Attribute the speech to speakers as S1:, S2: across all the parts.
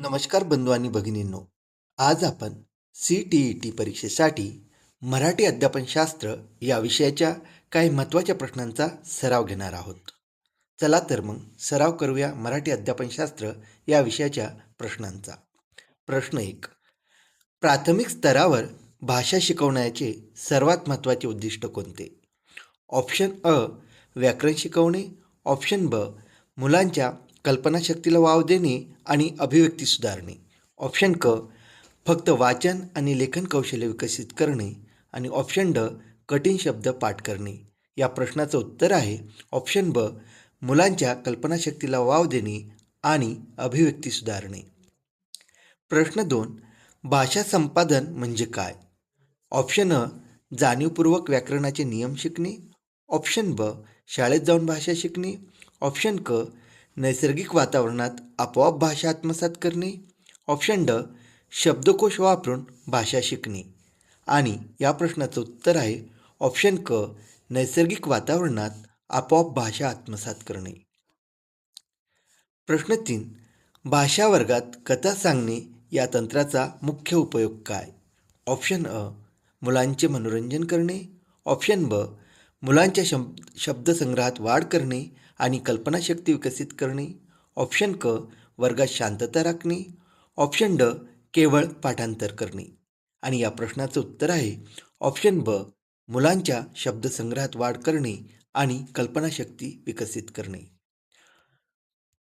S1: नमस्कार बंधू आणि भगिनींनो. आज आपण सी टी ई टी परीक्षेसाठी मराठी अध्यापनशास्त्र या विषयाच्या काही महत्त्वाच्या प्रश्नांचा सराव घेणार आहोत. चला तर मग सराव करूया मराठी अध्यापनशास्त्र या विषयाच्या प्रश्नांचा. प्रश्न एक. प्राथमिक स्तरावर भाषा शिकवण्याचे सर्वात महत्त्वाचे उद्दिष्ट कोणते? ऑप्शन अ. व्याकरण शिकवणे. ऑप्शन ब. मुलांच्या कल्पनाशक्तीला वाव देणे आणि अभिव्यक्ती सुधारणे. ऑप्शन क फक्त वाचन आणि लेखन कौशल्य विकसित करणे आणि ऑप्शन ड कठीण शब्द पाठ करणे. या प्रश्नाचं उत्तर आहे ऑप्शन ब मुलांच्या कल्पनाशक्तीला वाव देणे आणि अभिव्यक्ती सुधारणे. प्रश्न दोन भाषा संपादन म्हणजे काय? ऑप्शन अ जाणीवपूर्वक व्याकरणाचे नियम शिकणे. ऑप्शन ब शाळेत जाऊन भाषा शिकणे. ऑप्शन क नैसर्गिक वातावरणात आपोआप भाषा आत्मसात करणे. ऑप्शन ड शब्दकोश वापरून भाषा शिकणे. आणि या प्रश्नाचं उत्तर आहे ऑप्शन क नैसर्गिक वातावरणात आपोआप भाषा आत्मसात करणे. प्रश्न तीन भाषा वर्गात कथा सांगणे या तंत्राचा मुख्य उपयोग काय? ऑप्शन अ मुलांचे मनोरंजन करणे. ऑप्शन ब मुलांच्या शब शब्दसंग्रहात वाढ करणे आणि कल्पनाशक्ती विकसित करणे. ऑप्शन क वर्गात शांतता राखणे. ऑप्शन ड केवळ पाठांतर करणे. आणि या प्रश्नाचं उत्तर आहे ऑप्शन ब मुलांच्या शब्दसंग्रहात वाढ करणे आणि कल्पनाशक्ती विकसित करणे.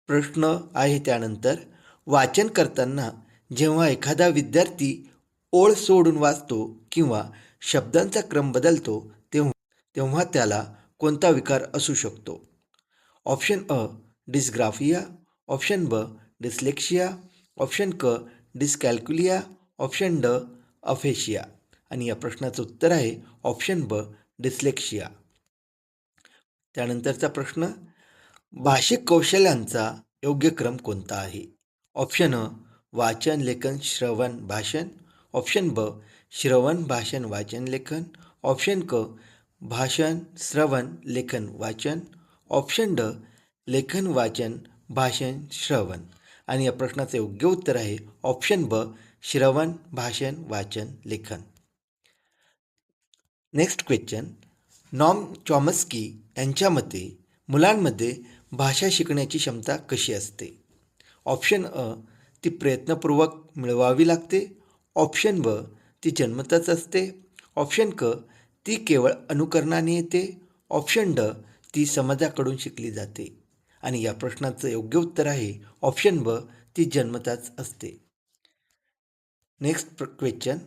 S1: प्रश्न आहे त्यानंतर वाचन करताना जेव्हा एखादा विद्यार्थी ओळ सोडून वाचतो किंवा शब्दांचा क्रम बदलतो तेव्हा त्याला कोणता विकार असू शकतो? ऑप्शन अ डिस्ग्राफिया ऑप्शन ब डिस्लेक्शिया ऑप्शन क डिस्कॅल्क्युलिया ऑप्शन ड अफेशिया. आणि या प्रश्नाचं उत्तर आहे ऑप्शन ब डिस्लेक्शिया त्यानंतरचा प्रश्न भाषिक कौशल्यांचा योग्य क्रम कोणता आहे? ऑप्शन अ वाचन लेखन श्रवण भाषण. ऑप्शन ब श्रवण भाषण वाचन लेखन. ऑप्शन क भाषण श्रवण लेखन वाचन. ऑप्शन ड लेखन वाचन भाषण श्रवण. आणि या प्रश्नाचं योग्य उत्तर आहे ऑप्शन ब श्रवण भाषण वाचन लेखन. नेक्स्ट क्वेश्चन नॉम चॉमस्की यांच्या मते मुलांमध्ये भाषा शिकण्याची क्षमता कशी असते? ऑप्शन अ ती प्रयत्नपूर्वक मिळवावी लागते. ऑप्शन ब ती जन्मतच असते. ऑप्शन क ती केवळ अनुकरणाने येते ऑप्शन ड ती समाजाकडून शिकली जाते. आणि या प्रश्नाचं योग्य उत्तर आहे ऑप्शन ब ती जन्मताच असते. नेक्स्ट क्वेश्चन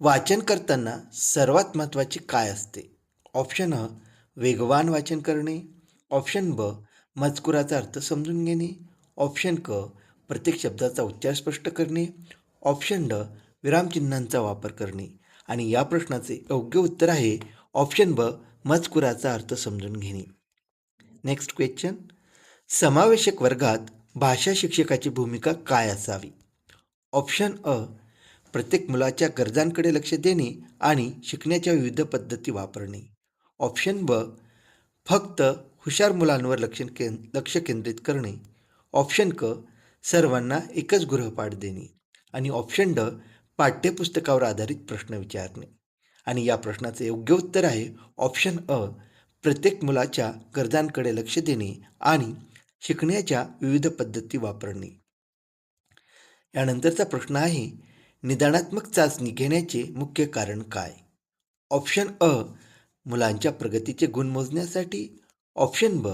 S1: वाचन करताना सर्वात महत्त्वाची काय असते? ऑप्शन अ वेगवान वाचन करणे. ऑप्शन ब मजकुराचा अर्थ समजून घेणे. ऑप्शन क प्रत्येक शब्दाचा उच्चार स्पष्ट करणे. ऑप्शन ड विरामचिन्हांचा वापर करणे. आणि या प्रश्नाचे योग्य उत्तर आहे. ऑप्शन ब मजकुराचा अर्थ समजून घेणे. नेक्स्ट क्वेश्चन समावेशक वर्गात भाषा शिक्षकाची भूमिका काय असावी? ऑप्शन अ प्रत्येक मुलाच्या गरजांकडे लक्ष देणे आणि शिकण्याच्या विविध पद्धती वापरणे. ऑप्शन ब फक्त हुशार मुलांवर लक्ष कें लक्ष केंद्रित करणे. ऑप्शन क सर्वांना एकच गृहपाठ देणे. आणि ऑप्शन ड पाठ्यपुस्तकावर आधारित प्रश्न विचारणे. आणि या प्रश्नाचे योग्य उत्तर आहे ऑप्शन अ प्रत्येक मुलाच्या गरजांकडे लक्ष देणे आणि शिकण्याच्या विविध पद्धती वापरणे. यानंतरचा प्रश्न आहे निदानात्मक चाचणी घेण्याचे मुख्य कारण काय? ऑप्शन अ मुलांच्या प्रगतीचे गुण मोजण्यासाठी. ऑप्शन ब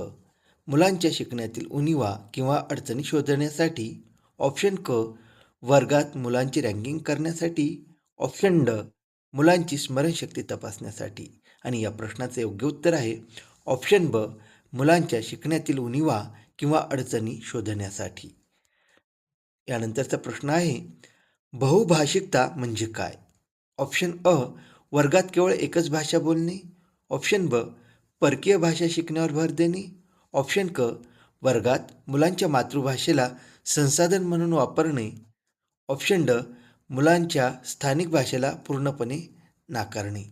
S1: मुलांच्या शिकण्यातील उणिवा किंवा अडचणी शोधण्यासाठी. ऑप्शन क वर्गात मुलांची रँकिंग करण्यासाठी ऑप्शन ड मुलांची स्मरणशक्ती तपासण्यासाठी. आणि या प्रश्नाचे योग्य उत्तर आहे ऑप्शन ब मुलांच्या शिकण्यातील उणिवा किंवा अडचणी शोधण्यासाठी. यानंतरचा प्रश्न आहे बहुभाषिकता म्हणजे काय? ऑप्शन अ वर्गात केवळ एकच भाषा बोलणे. ऑप्शन ब परकीय भाषा शिकण्यावर भर देणे. ऑप्शन क वर्गात मुलांच्या मातृभाषेला संसाधन म्हणून वापरणे. ऑप्शन ड मुलांच्या स्थानिक भाषेला पूर्णपणे नाकारणे.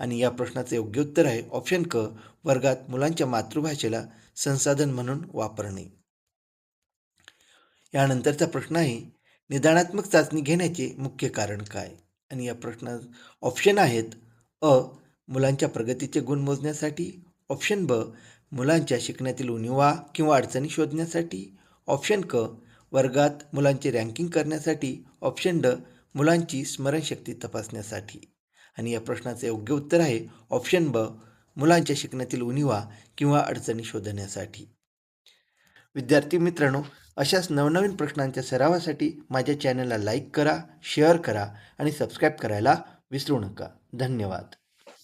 S1: आणि या प्रश्नाचं योग्य उत्तर आहे ऑप्शन क वर्गात मुलांच्या मातृभाषेला संसाधन म्हणून वापरणे. यानंतरचा प्रश्न आहे निदानात्मक चाचणी घेण्याचे मुख्य कारण काय? आणि या प्रश्ना ऑप्शन आहेत अ मुलांच्या प्रगतीचे गुण मोजण्यासाठी ऑप्शन ब मुलांच्या शिकण्यातील उणिवा किंवा अडचणी शोधण्यासाठी ऑप्शन क वर्गात मुलांची रँकिंग करण्यासाठी ऑप्शन ड मुलांची स्मरणशक्ती तपासण्यासाठी. आणि या प्रश्नाचे योग्य उत्तर आहे ऑप्शन ब मुलांच्या शिकण्यातील उणिवा किंवा अडचणी शोधण्यासाठी. विद्यार्थी मित्रांनो अशाच नवनवीन प्रश्नांच्या सरावासाठी माझ्या चॅनलला लाईक करा शेअर करा आणि सबस्क्राईब करायला विसरू नका. धन्यवाद.